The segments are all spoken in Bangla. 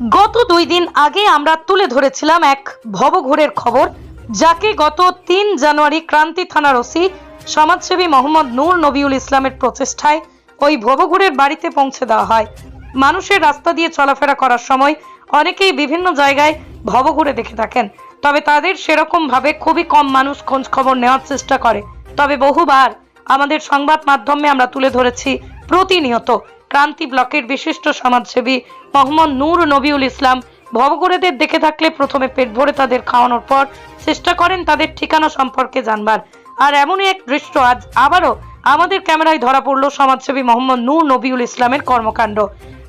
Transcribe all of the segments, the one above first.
গত দুই দিন আগে আমরা তুলে ধরেছিলাম এক ভবঘুরের খবর, যাকে গত তিন জানুয়ারি ক্রান্তি থানার ওসি সমাজসেবী মোহাম্মদ নূর নবিউল ইসলামের প্রচেষ্টায় ওই ভবঘুরের বাড়িতে পৌঁছে দেওয়া হয়। মানুষের রাস্তা দিয়ে চলাফেরা করার সময় অনেকেই বিভিন্ন জায়গায় ভবঘুরে দেখে থাকেন, তবে তাদের সেরকম ভাবে খুবই কম মানুষ খোঁজ খবর নেওয়ার চেষ্টা করে। তবে বহুবার আমাদের সংবাদ মাধ্যমে আমরা তুলে ধরেছি প্রতিনিয়ত ক্রান্তি ব্লকের বিশিষ্ট সমাজসেবী মোহাম্মদ নূর নবিউল ইসলাম ভবঘুরেদের দেখে থাকলে প্রথমে পেট ভরে তাদের খাওয়ানোর পর চেষ্টা করেন তাদের ঠিকানা সম্পর্কে জানবার। আর এমনই এক দৃশ্য আজ আবারও আমাদের ক্যামেরায় ধরা পড়ল সমাজসেবী মোহাম্মদ নূর নবিউল ইসলামের কর্মকাণ্ড।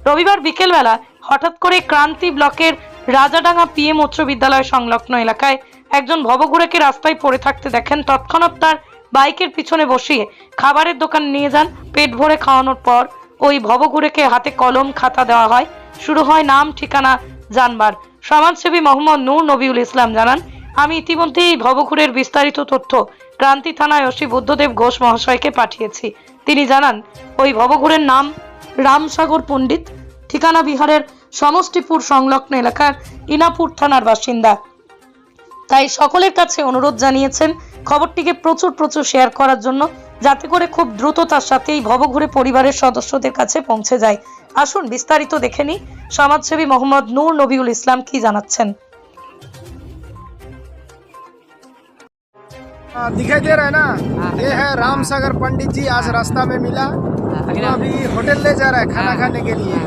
রবিবার বিকেলবেলা হঠাৎ করে ক্রান্তি ব্লকের রাজাডাঙ্গা পিএম উচ্চ বিদ্যালয় সংলগ্ন এলাকায় একজন ভবঘুরেকে রাস্তায় পড়ে থাকতে দেখেন। তৎক্ষণাৎ তার বাইকের পিছনে বসিয়ে খাবারের দোকান নিয়ে যান। পেট ভরে খাওয়ানোর পর ওই ভবঘুরেকে হাতে কলম খাতা দেওয়া হয়। শুরু হয় নাম, ঠিকানা জানবার। সমাজসেবী মোহাম্মদ নূর নবিউল ইসলাম জানান, আমি ইতিমধ্যেই ভবঘুরের বিস্তারিত তথ্য ক্রান্তি থানায় ওসি বুদ্ধদেব ঘোষ মহাশয়কে পাঠিয়েছি। তিনি জানান, ওই ভবঘুরের নাম রামসাগর পণ্ডিত। ঠিকানা বিহারের সমষ্টিপুর সংলগ্ন এলাকার ইনাপুর থানার বাসিন্দা। তাই সকলের কাছে অনুরোধ জানিয়েছেন, খবরটিকে প্রচুর প্রচুর শেয়ার করার জন্য যাতে করে খুব দ্রুততার সাথে এই ভবঘুরে পরিবারের সদস্যদের কাছে পৌঁছে যায় আসুন বিস্তারিত দেখে নিই সমাজসেবী মোহাম্মদ নূর নবিউল ইসলাম কি জানাচ্ছেন हाँ, दिखाई दे रहा है ना ये है राम सागर पंडित जी आज रास्ता में मिला तो अभी होटल ले जा रहा है खाना खाने के लिए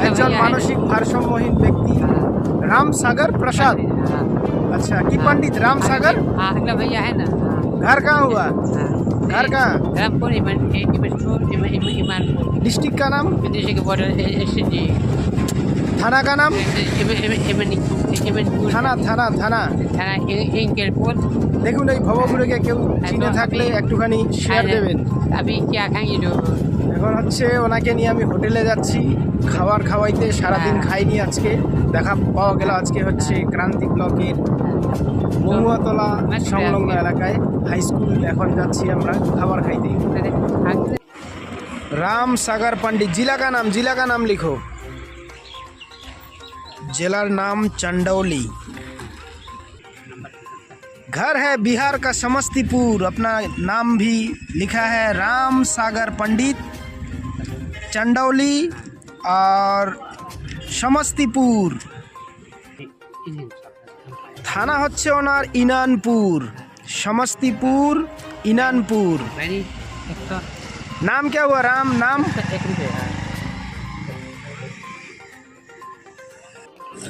একজন মানসিক ভারসাম্যহীন ব্যক্তি রাম সাগর प्रसाद अच्छा की पंडित राम सागर हाँ अगला भैया है ना घर कहाँ हुआ घर कहाँ रामपुर ईमान ईमानपुर डिस्ट्रिक्ट का नाम विदेशी के बॉर्डर एस डी थाना का नाम থানা থানা থানা থানা ইনকেরপুর দেখুন এই ভবঘুরেকে কেউ চিনে থাকলে একটুখানি শেয়ার দেবেন अभी क्या खाएंगे जो এখন হচ্ছে ওনাকে নিয়ে আমি হোটেলে যাচ্ছি খাবার খাওয়াইতে সারাদিন খাইনি আজকে দেখা পাওয়া গেল আজকে হচ্ছে ক্রান্তি ব্লকের মহুয়াতলা সংলগ্ন এলাকায় হাই স্কুল এখন যাচ্ছি আমরা খাবার খাইতে राम सागर पंडित जिला का नाम जिला का नाम लिखो जिला नाम चंदौली घर है बिहार का समस्तीपुर अपना नाम भी लिखा है राम सागर पंडित चंदौली और समस्तीपुर থানা হচ্ছে ওনার ইনানপুর সমস্তিপুর ইনানপুর मेरी एक सौ नाम क्या हुआ राम नाम एक रुपये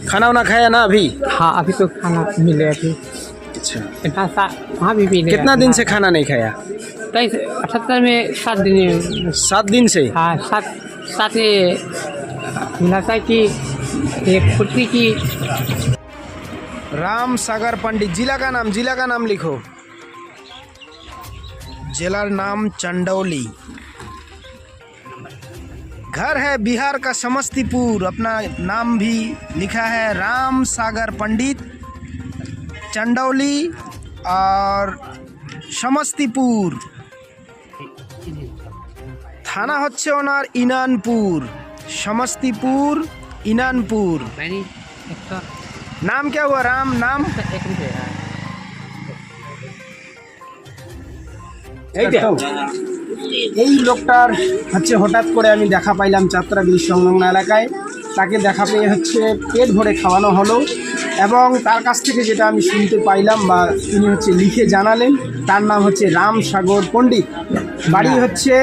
खाना वाना खाया ना अभी हाँ अभी तो खाना मिले अभी अच्छा इतना सा वहाँ भी मिले कितना दिन से खाना नहीं खाया तेईस अठहत्तर में सात दिन सात दिन से? हाँ सात सात मिलाता की एक की। राम सागर पंडित जिला का नाम जिला का नाम लिखो। जिला नाम चंडौली। घर है बिहार का समस्तीपुर अपना नाम भी लिखा है राम सागर पंडित चंडौली और समस्तीपुर। থানা হচ্ছে ওনার ইনানপুর সমস্তিপুর ইনানপুর। নাম কে রাম নাম? এই লোকটার হচ্ছে হঠাৎ করে আমি দেখা পাইলাম চাত্রা বিল সংলগ্ন এলাকায়। তাকে দেখা পেয়ে হচ্ছে পেট ভরে খাওয়ানো হলো এবং তার কাছ থেকে যেটা আমি শুনতে পাইলাম বা তিনি হচ্ছে লিখে জানালেন তার নাম হচ্ছে রাম সাগর পণ্ডিত। বাড়ি হ্যাঁ। হচ্ছে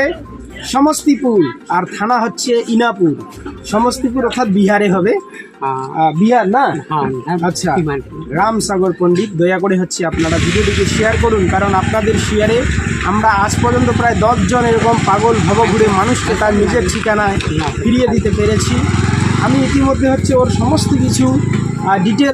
সমস্তিপুর আর থানা হচ্ছে ইনাপুর। সমস্তিপুর অর্থাৎ বিহারে হবে। হ্যাঁ। বিহার না? হ্যাঁ, হ্যাঁ। আচ্ছা। মানে? রামসাগর পণ্ডিত দয়া করে হচ্ছে আপনারা ভিডিওটিকে শেয়ার করুন কারণ আপনাদের শেয়ারে আমরা আজ পর্যন্ত প্রায় দশজন এরকম পাগল ভবঘুরে মানুষকে তার নিজের ঠিকানায় ফিরিয়ে দিতে পেরেছি। আমি ইতিমধ্যে হচ্ছে ওর সমস্ত কিছু ডিটেল